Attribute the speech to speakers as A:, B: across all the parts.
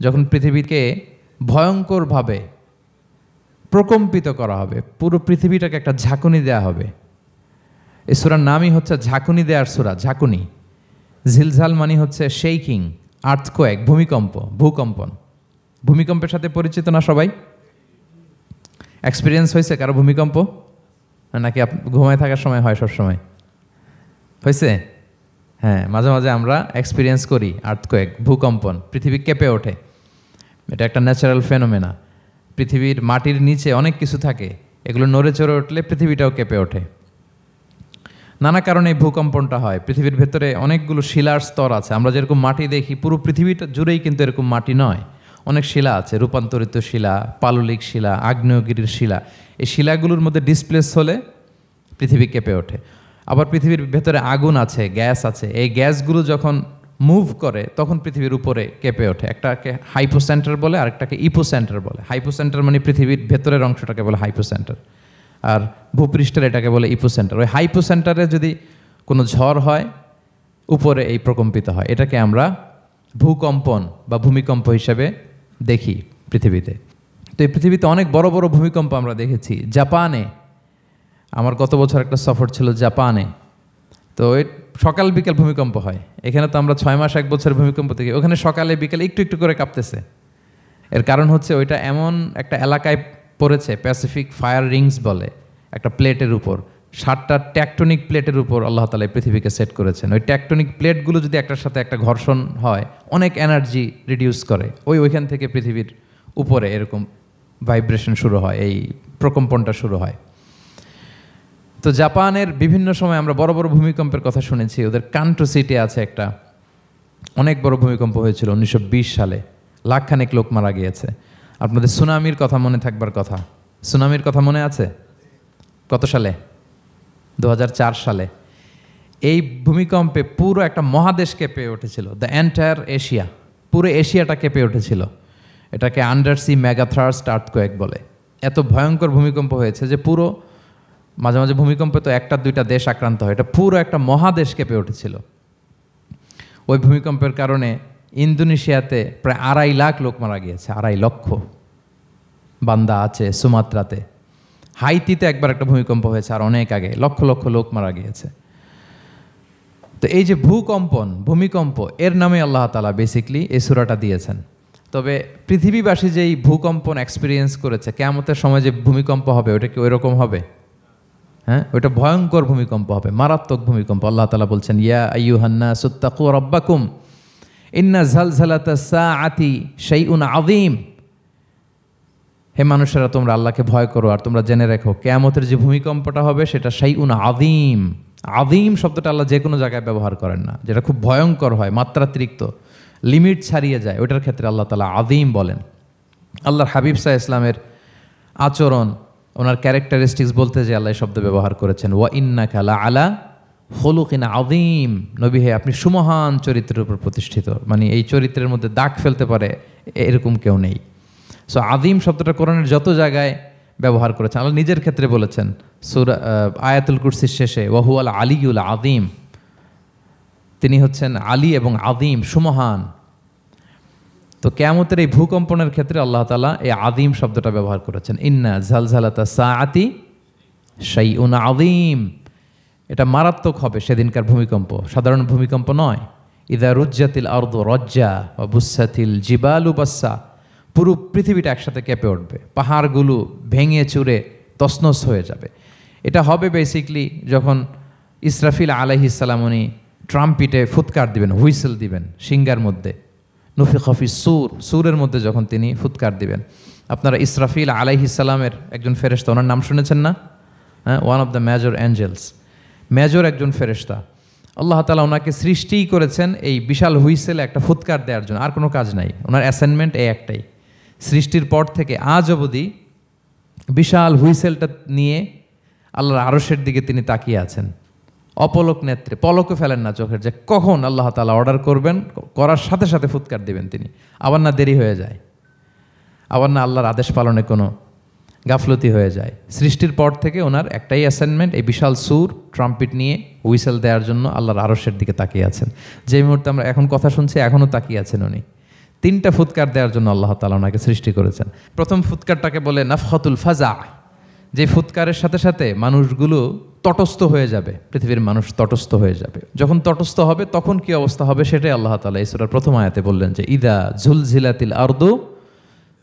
A: যখন পৃথিবীকে ভয়ঙ্করভাবে প্রকম্পিত করা হবে, পুরো পৃথিবীটাকে একটা ঝাঁকুনি দেয়া হবে। এই সুরার নামই হচ্ছে ঝাঁকুনি দেওয়ার সুরা, ঝাঁকুনি। ঝিলঝাল মানে হচ্ছে শেইকিং আর্থকোয়েক ভূমিকম্প, ভূকম্পন। ভূমিকম্পের সাথে পরিচিত না সবাই? এক্সপিরিয়েন্স হয়েছে কারও ভূমিকম্প? নাকি ঘুমায় থাকার সময় হয় সব সময় হয়েছে? হ্যাঁ মাঝে মাঝে আমরা এক্সপিরিয়েন্স করি আর্থকোয়েক ভূকম্পন, পৃথিবী কেঁপে ওঠে। এটা একটা ন্যাচারাল ফেনোমেনা পৃথিবীর মাটির নিচে অনেক কিছু থাকে, এগুলো নড়ে চড়ে উঠলে পৃথিবীটাও কেঁপে ওঠে। নানা কারণে ভূকম্পনটা হয়, পৃথিবীর ভেতরে অনেকগুলো শিলার স্তর আছে। আমরা যেরকম মাটি দেখি, পুরো পৃথিবীটা জুড়েই কিন্তু এরকম মাটি নয়। অনেক শিলা আছে, রূপান্তরিত শিলা, পাললিক শিলা, আগ্নেয়গিরির শিলা। এই শিলাগুলোর মধ্যে ডিসপ্লেস হলে পৃথিবী কেঁপে ওঠে। আবার পৃথিবীর ভেতরে আগুন আছে, গ্যাস আছে। এই গ্যাসগুলো যখন মুভ করে, তখন পৃথিবীর উপরে কেঁপে ওঠে। একটাকে হাইপোসেন্টার বলে, আরেকটাকে ইপোসেন্টার বলে। হাইপোসেন্টার মানে পৃথিবীর ভেতরের অংশটাকে বলে হাইপোসেন্টার আর ভূপৃষ্ঠের এটাকে বলে ইপোসেন্টার ওই হাইপোসেন্টারে যদি কোনো ঝড় হয়, উপরে এই প্রকম্পিত হয়। এটাকে আমরা ভূকম্পন বা ভূমিকম্প হিসেবে দেখি পৃথিবীতে। তো এই পৃথিবীতে অনেক বড় বড় ভূমিকম্প আমরা দেখেছি। জাপানে, আমার গত বছর একটা সফর ছিল জাপানে। তো সকাল, বিকেল ভূমিকম্প হয়। এখানে তো আমরা ছয় মাস, এক বছর ভূমিকম্প থেকে ওখানে সকালে, বিকেলে একটু একটু করে কাঁপতেছে। এর কারণ হচ্ছে ওইটা এমন একটা এলাকায় পড়েছে প্যাসিফিক ফায়ার রিংস বলে, একটা প্লেটের উপর। সাতটা ট্যাকটনিক প্লেটের উপর আল্লাহ তালা পৃথিবীকে সেট করেছেন। ওই ট্যাকটনিক প্লেটগুলো যদি একটার সাথে একটা ঘর্ষণ হয়, অনেক এনার্জি রিডিউস করে। ওই ওইখান থেকে পৃথিবীর উপরে এরকম ভাইব্রেশন শুরু হয়, এই প্রকম্পনটা শুরু হয়। তো জাপানের বিভিন্ন সময় আমরা বড় বড় ভূমিকম্পের কথা শুনেছি। ওদের কান্ট্রো সিটি আছে একটা। অনেক বড় ভূমিকম্প হয়েছিল উনিশশো বিশ সালে। লাখখানেক লোক মারা গিয়েছে। আপনাদের সুনামির কথা মনে থাকবার কথা। সুনামির কথা মনে আছে? কত সালে? দু হাজার চার সালে। এই ভূমিকম্পে পুরো একটা মহাদেশ কেঁপে উঠেছিল। দ্য এন্টায়ার এশিয়া পুরো এশিয়াটা কেঁপে উঠেছিল। এটাকে আন্ডার সি মেগাথ্রাস্ট আর্থকোয়েক বলে। এত ভয়ঙ্কর ভূমিকম্প হয়েছে যে পুরো মাঝে মাঝে ভূমিকম্পে তো একটা দুইটা দেশ আক্রান্ত হয়। এটা পুরো একটা মহাদেশ কেঁপে উঠেছিল। ওই ভূমিকম্পের কারণে ইন্দোনেশিয়াতে প্রায় আড়াই লাখ লোক মারা গিয়েছে, আড়াই লক্ষ। বান্দা আছে সুমাত্রাতে। হাইতিতে একবার একটা ভূমিকম্প হয়েছে আর অনেক আগে, লক্ষ লক্ষ লোক মারা গিয়েছে। তো এই যে ভূকম্পন, ভূমিকম্প, এর নামে আল্লাহ তালা বেসিকলি এই সুরাটা দিয়েছেন। তবে পৃথিবীবাসী যেই ভূকম্পন এক্সপিরিয়েন্স করেছে কেমতের সময় যে ভূমিকম্প হবে, ওটা কি ওই রকম হবে? হ্যাঁ? ওইটা ভয়ঙ্কর ভূমিকম্প হবে, মারাত্মক ভূমিকম্প। আল্লাহ তালা বলছেন, ইয়া আইয়ুহান্না সুত্তাকু রব্বাকুম। ইন্না ঝালঝালাতা সাআতি শাইউন আযীম। হে মানুষেরা, তোমরা আল্লাহকে ভয় করো, আর তোমরা জেনে রেখো, কেয়ামতের যে ভূমিকম্পটা হবে সেটা সেই শাইউন আদিম আদিম শব্দটা আল্লাহ যে কোনো জায়গায় ব্যবহার করেন না, যেটা খুব ভয়ঙ্কর হয়, মাত্রাতিরিক্ত, লিমিট ছাড়িয়ে যায়। ওটার ক্ষেত্রে আল্লাহ তালা আদিম বলেন। আল্লাহর হাবিব সাহ ইসলামের আচরণ ওনার ক্যারেক্টারিস্টিক্স বলতে যে আল্লাহ শব্দ ব্যবহার করেছেন, ওয়া ইন্না কালা আলা হলুকিন আদিম নবী হে, আপনি সুমহান চরিত্রের উপর প্রতিষ্ঠিত। মানে এই চরিত্রের মধ্যে দাগ ফেলতে পারে এরকম কেউ নেই। সো আদিম শব্দটা কোরআনের যত জায়গায় ব্যবহার করেছেন, আল্লাহ নিজের ক্ষেত্রে বলেছেন, সুরা আয়াতুল কুরসির শেষে ওয়াহুয়াল আলিউল আদিম তিনি হচ্ছেন আলী এবং আদিম সুমহান। তো কেয়ামতের এই ভূকম্পনের ক্ষেত্রে আল্লাহ তালা এই আদিম শব্দটা ব্যবহার করেছেন। ইন্না ঝালঝালাতা সাআতি শাই উন আদিম এটা মারাত্মক হবে সেদিনকার ভূমিকম্প। সাধারণ ভূমিকম্প নয়। ইদা রুজ্জাতিল আর্দ রজ্জা বা বুসাতিল জিবালু বাসা পুরো পৃথিবীটা একসাথে কেঁপে উঠবে। পাহাড়গুলো ভেঙে চুরে তসনস হয়ে যাবে। এটা হবে বেসিকলি যখন ইসরাফিল আলাইহিসাল্লাম উনি ট্রাম্পিটে ফুৎকার দিবেন, হুইসেল দিবেন সিঙ্গার মধ্যে। নুফি খফি সুর, সুরের মধ্যে যখন তিনি ফুৎকার দিবেন। আপনারা ইসরাফিল আলাইহিসাল্লামের একজন ফেরেস্তা ওনার নাম শুনেছেন না? হ্যাঁ one of the major angels major একজন ফেরেস্তা আল্লাহ তালা ওনাকে সৃষ্টিই করেছেন এই বিশাল হুইসেলে একটা ফুৎকার দেওয়ার জন্য। আর কোনো কাজ নাই। ওনার অ্যাসাইনমেন্ট এই একটাই। সৃষ্টির পর থেকে আজ অবধি বিশাল হুইসেলটা নিয়ে আল্লাহর আরসের দিকে তিনি তাকিয়ে আছেন। অপলক নেত্রে পলকও ফেলেন না চোখের যে কখন আল্লাহ তালা অর্ডার করবেন, করার সাথে সাথে ফুৎকার দিবেন তিনি। আবার না দেরি হয়ে যায়। আবার না আল্লাহর আদেশ পালনে কোনো গাফলতি হয়ে যায়। সৃষ্টির পর থেকে ওনার একটাই অ্যাসাইনমেন্ট এই বিশাল সুর ট্রাম্পিট নিয়ে হুইসেল দেওয়ার জন্য আল্লাহর আরসের দিকে তাকিয়ে আছেন। যে মুহূর্তে আমরা এখন কথা শুনছি, এখনও তাকিয়ে আছেন উনি। তিনটা ফুৎকার দেওয়ার জন্য আল্লাহ তালা ওনাকে সৃষ্টি করেছেন। প্রথম ফুৎকারটাকে বলে নাফহাতুল ফাজা। যে ফুৎকারের সাথে সাথে মানুষগুলো তটস্থ হয়ে যাবে, পৃথিবীর মানুষ তটস্থ হয়ে যাবে। যখন তটস্থ হবে, তখন কি অবস্থা হবে সেটাই আল্লাহ তালা ইসরার প্রথম আয়াতে বললেন যে, ইদা ঝুলঝিলাতিল আর্দু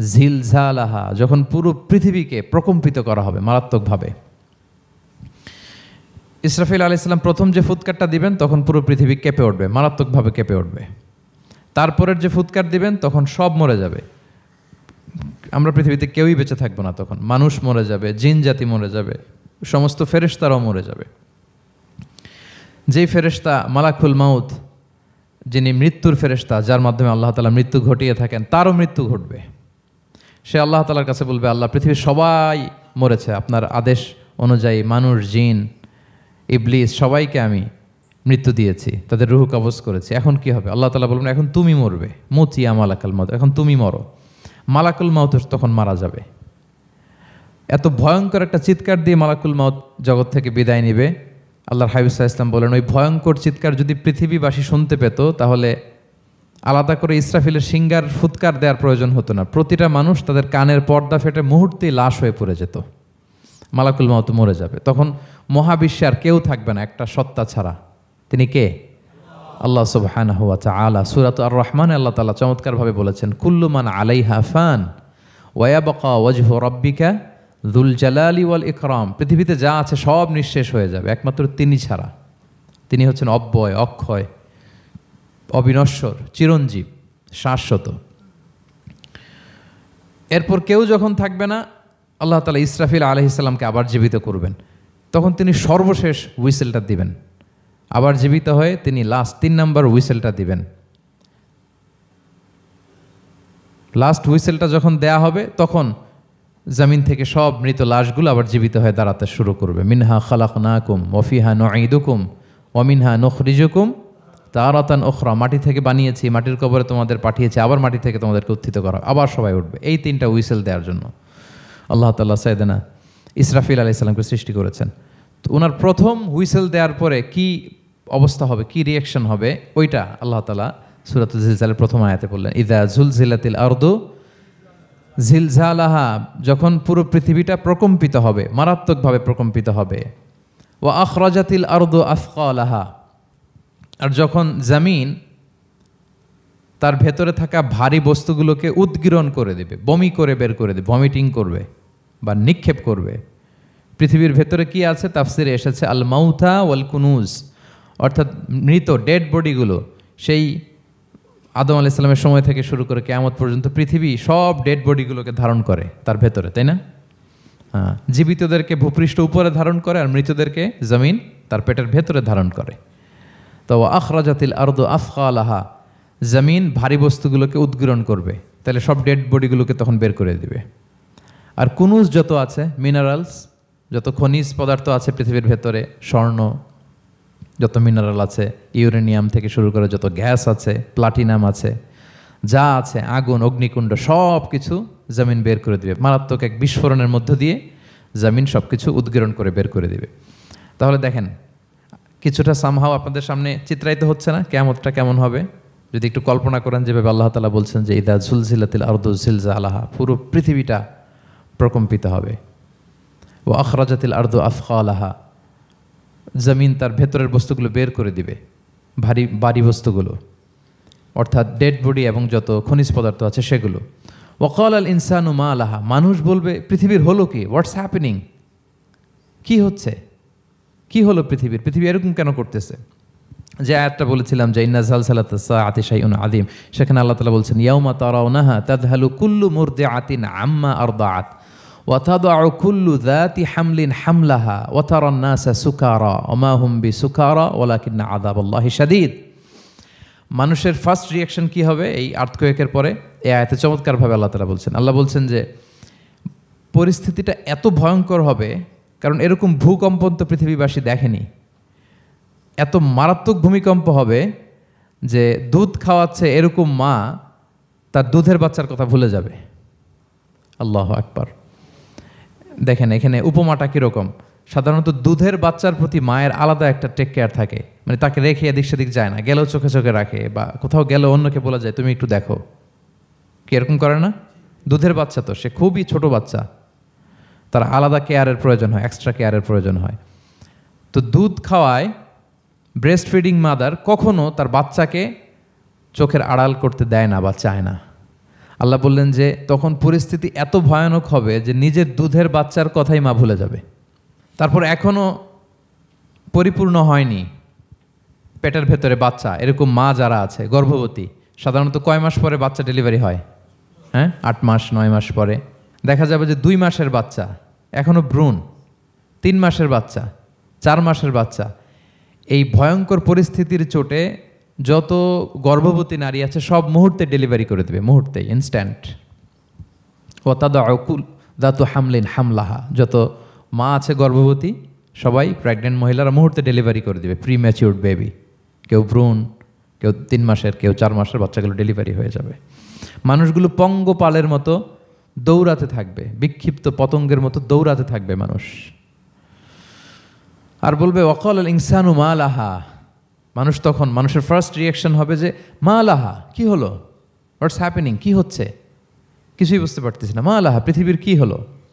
A: ঝিলঝালাহা যখন পুরো পৃথিবীকে প্রকম্পিত করা হবে মারাত্মকভাবে। ইসরাফিল আলি ইসলাম প্রথম যে ফুৎকারটা দিবেন, তখন পুরো পৃথিবী কেঁপে উঠবে, মারাত্মকভাবে কেঁপে উঠবে। তারপরের যে ফুৎকার দিবেন, তখন সব মরে যাবে। আমরা পৃথিবীতে কেউই বেঁচে থাকব না তখন। মানুষ মরে যাবে, জিন জাতি মরে যাবে, সমস্ত ফেরেশতারাও মরে যাবে। যেই ফেরেশতা মালাকুল মাউত, যিনি মৃত্যুর ফেরেশতা, যার মাধ্যমে আল্লাহ তালা মৃত্যু ঘটিয়ে থাকেন, তারও মৃত্যু ঘটবে। সে আল্লাহ তালার কাছে বলবে, আল্লাহ পৃথিবীর সবাই মরেছে, আপনার আদেশ অনুযায়ী মানুষ, জিন, ইবলিস, সবাইকে আমি মৃত্যু দিয়েছি, তাদের রুহু কবজ করেছি। এখন কি হবে? আল্লাহ তালা বলবেন, এখন তুমি মরবে। মতিয়া মালাকাল মাউত, এখন তুমি মরো। মালাকুল মাউত তখন মারা যাবে। এত ভয়ঙ্কর একটা চিৎকার দিয়ে মালাকুল মাউত জগৎ থেকে বিদায় নিবে। আল্লাহর হাবিবুল্লাহ ইসলাম বলেন, ওই ভয়ঙ্কর চিৎকার যদি পৃথিবীবাসী শুনতে পেত, তাহলে আলাদা করে ইসরাফিলের সিঙ্গার ফুৎকার দেওয়ার প্রয়োজন হতো না। প্রতিটা মানুষ তাদের কানের পর্দা ফেটে মুহূর্তেই লাশ হয়ে পড়ে যেত। মালাকুল মাউত মরে যাবে। তখন মহাবিশ্বে আর কেউ থাকবে না, একটা সত্তা ছাড়া। তিনি কে? আল্লাহ সুবহান হুয়া আলা সুরাত আর রহমান আল্লাহ তালা চমৎকারভাবে বলেছেন কুল্লুমান আলাইহা ফান ওয়াবাকা ওয়াজহু রব্বিকা দুল জালালি ওয়াল ইকরাম। পৃথিবীতে যা আছে সব নিঃশেষ হয়ে যাবে, একমাত্র তিনি ছাড়া। তিনি হচ্ছেন অব্যয়, অক্ষয়, অবিনশ্বর, চিরঞ্জীব, শাশ্বত। এরপর কেউ যখন থাকবে না, আল্লাহ তালা ইসরাফিল আলহিসাল্লামকে আবার জীবিত করবেন। তখন তিনি সর্বশেষ হুইসেলটা দিবেন। আবার জীবিত হয়ে তিনি লাস্ট তিন নাম্বার হুইসেলটা দিবেন। লাস্ট হুইসেলটা যখন দেয়া হবে, তখন জমিন থেকে সব মৃত লাশগুলো আবার জীবিত হয়ে দাঁড়াতে শুরু করবে। মিনহা খালাক নাকুম ওফিহা নঈদুকুম ওমিনহা নখরিজুকুম। তারাতান ওখরা মাটি থেকে বানিয়েছি, মাটির কবরে তোমাদের পাঠিয়েছি, আবার মাটি থেকে তোমাদেরকে উত্থিত করা। আবার সবাই উঠবে। এই তিনটা হুইসেল দেওয়ার জন্য। আল্লাহ তাল্লাহ সাইদেনা ইসরাফিল আলি সাল্লামকে সৃষ্টি করেছেন। তো ওনার প্রথম হুইসেল দেওয়ার পরে কি অবস্থা হবে, কি রিয়াকশন হবে, ওইটা আল্লাহ তালা সুরাত জিলজালের প্রথম আয়াতে বললেন, ইদা ঝুলঝিলাতিল আর্দু ঝিলঝালাহা যখন পুরো পৃথিবীটা প্রকম্পিত হবে, মারাত্মকভাবে প্রকম্পিত হবে ও আখরাজাতিল আর্দু আফকালাহা আর যখন জামিন তার ভেতরে থাকা ভারী বস্তুগুলোকে উদ্গীরণ করে দেবে, বমি করে বের করে দেবে ভমিটিং করবে বা নিক্ষেপ করবে, পৃথিবীর ভেতরে কি আছে? তাফসিরে এসেছে আল মাউথা ওয়াল কুনুজ অর্থাৎ মৃত ডেড বডিগুলো সেই আদম আলি ইসলামের সময় থেকে শুরু করে কেয়ামত পর্যন্ত পৃথিবী সব ডেড বডিগুলোকে ধারণ করে তার ভেতরে, তাই না? হ্যাঁ জীবিতদেরকে ভূপৃষ্ঠ উপরে ধারণ করে আর মৃতদেরকে জমিন তার পেটের ভেতরে ধারণ করে। তো আখরাজাতিল আরদু আফকালাহা জমিন ভারী বস্তুগুলোকে উদ্গীরণ করবে, তাহলে সব ডেড বডিগুলোকে তখন বের করে দিবে। আর কুনুজ যত আছে মিনারেলস যত খনিজ পদার্থ আছে পৃথিবীর ভেতরে, স্বর্ণ যত মিনারেল আছে ইউরেনিয়াম থেকে শুরু করে যত গ্যাস আছে প্লাটিনাম আছে, যা আছে, আগুন, অগ্নিকুণ্ড সব কিছু জমিন বের করে দিবে। মারাত্মক এক বিস্ফোরণের মধ্য দিয়ে জমিন সব কিছু উদ্গীরণ করে বের করে দিবে। তাহলে দেখেন, কিছুটা সামহাও আপনাদের সামনে চিত্রায়িত হচ্ছে না? কেমতটা কেমন হবে? যদি একটু কল্পনা করেন, যেভাবে আল্লাহ তালা বলছেন যে, ইদা ঝুলঝিলাতিল আরদু ঝিলজা আলাহা পুরো পৃথিবীটা প্রকম্পিত হবে। ও আখরাজাতিল আরদু আফকা আলাহা। জমিন তার ভেতরের বস্তুগুলো বের করে দিবে, ভারী বাড়ি বস্তুগুলো। অর্থাৎ ডেড বডি এবং যত খনিজ পদার্থ আছে সেগুলো। ওকাল আল ইনসানু মা আলাহা মানুষ বলবে, পৃথিবীর হলো কি? হোয়াটস হ্যাপেনিং কি হচ্ছে? কি হলো পৃথিবীর? পৃথিবী এরকম কেন করতেছে? যে আয়াতটা বলেছিলাম যে, ইন্না জালসালাত আতিশাইউন আদিম সেখানে আল্লাহ তালা বলছেন, ইয়াউমা তারাউনাহা তাদহালু কুল্লু মুরদে আতিন আম্মা আরদা আত ওয়াতাদা কুল্লু দাতি হামলিন হামলাহা ওয়াতারন্নাসা সুকারা ওমাহুম বি সুকারা ওলাকিন্না আদাব আল্লাহি মানুষের ফার্স্ট রিয়াকশন কি হবে? এই আর্থকোয়েকের পরে? এ আয়তে চমৎকারভাবে আল্লাহ তালা বলছেন। আল্লাহ বলছেন যে, পরিস্থিতিটা এত ভয়ঙ্কর হবে, কারণ এরকম ভূকম্পন তো পৃথিবীবাসী দেখেনি। এত মারাত্মক ভূমিকম্প হবে যে, দুধ খাওয়াচ্ছে এরকম মা, তার দুধের বাচ্চার কথা ভুলে যাবে। আল্লাহ একবার দেখেন, এখানে উপমাটা কীরকম? সাধারণত দুধের বাচ্চার প্রতি মায়ের আলাদা একটা টেক কেয়ার থাকে। মানে তাকে রেখে এদিক সেদিক যায় না, গেলেও চোখে চোখে রাখে বা কোথাও গেলেও অন্যকে বলা যায়, তুমি একটু দেখো। কি এরকম করে না? দুধের বাচ্চা তো, সে খুবই ছোট বাচ্চা। তার আলাদা কেয়ারের প্রয়োজন হয় এক্সট্রা কেয়ারের প্রয়োজন হয়। তো দুধ খাওয়ায় ব্রেস্ট ফিডিং মাদার কখনও তার বাচ্চাকে চোখের আড়াল করতে দেয় না বা চায় না। আল্লাহ বললেন যে, তখন পরিস্থিতি এত ভয়ানক হবে যে নিজের দুধের বাচ্চার কথাই মা ভুলে যাবে। তারপর এখনও পরিপূর্ণ হয়নি পেটের ভেতরে বাচ্চা, এরকম মা যারা আছে, গর্ভবতী, সাধারণত কয় মাস পরে বাচ্চা ডেলিভারি হয়? হ্যাঁ? আট মাস, নয় মাস পরে। দেখা যাবে যে দুই মাসের বাচ্চা এখনও ভ্রূণ, তিন মাসের বাচ্চা, চার মাসের বাচ্চা। এই ভয়ঙ্কর পরিস্থিতির চোটে যত গর্ভবতী নারী আছে, সব মুহূর্তে ডেলিভারি করে দেবে মুহূর্তে ইনস্ট্যান্ট ও তাদা অকুল দাতু হামলিন হামলাহা। যত মা আছে গর্ভবতী, সবাই প্রেগনেন্ট মহিলারা মুহূর্তে ডেলিভারি করে দেবে প্রি ম্যাচিউর্ড বেবি কেউ ভ্রূণ, কেউ তিন মাসের, কেউ চার মাসের বাচ্চাগুলো ডেলিভারি হয়ে যাবে। মানুষগুলো পঙ্গপালের মতো দৌড়াতে থাকবে, বিক্ষিপ্ত পতঙ্গের মতো দৌড়াতে থাকবে মানুষ। আর বলবে অকল ইনসানু মা লাহা মানুষ তখন, মানুষের ফার্স্ট রিয়াকশন হবে যে, মা আলাহা কি হলো? হোয়াটস হ্যাপেনিং কি হচ্ছে? কিছুই বুঝতে পারতেছি না। মা আলাহা পৃথিবীর কি হলো?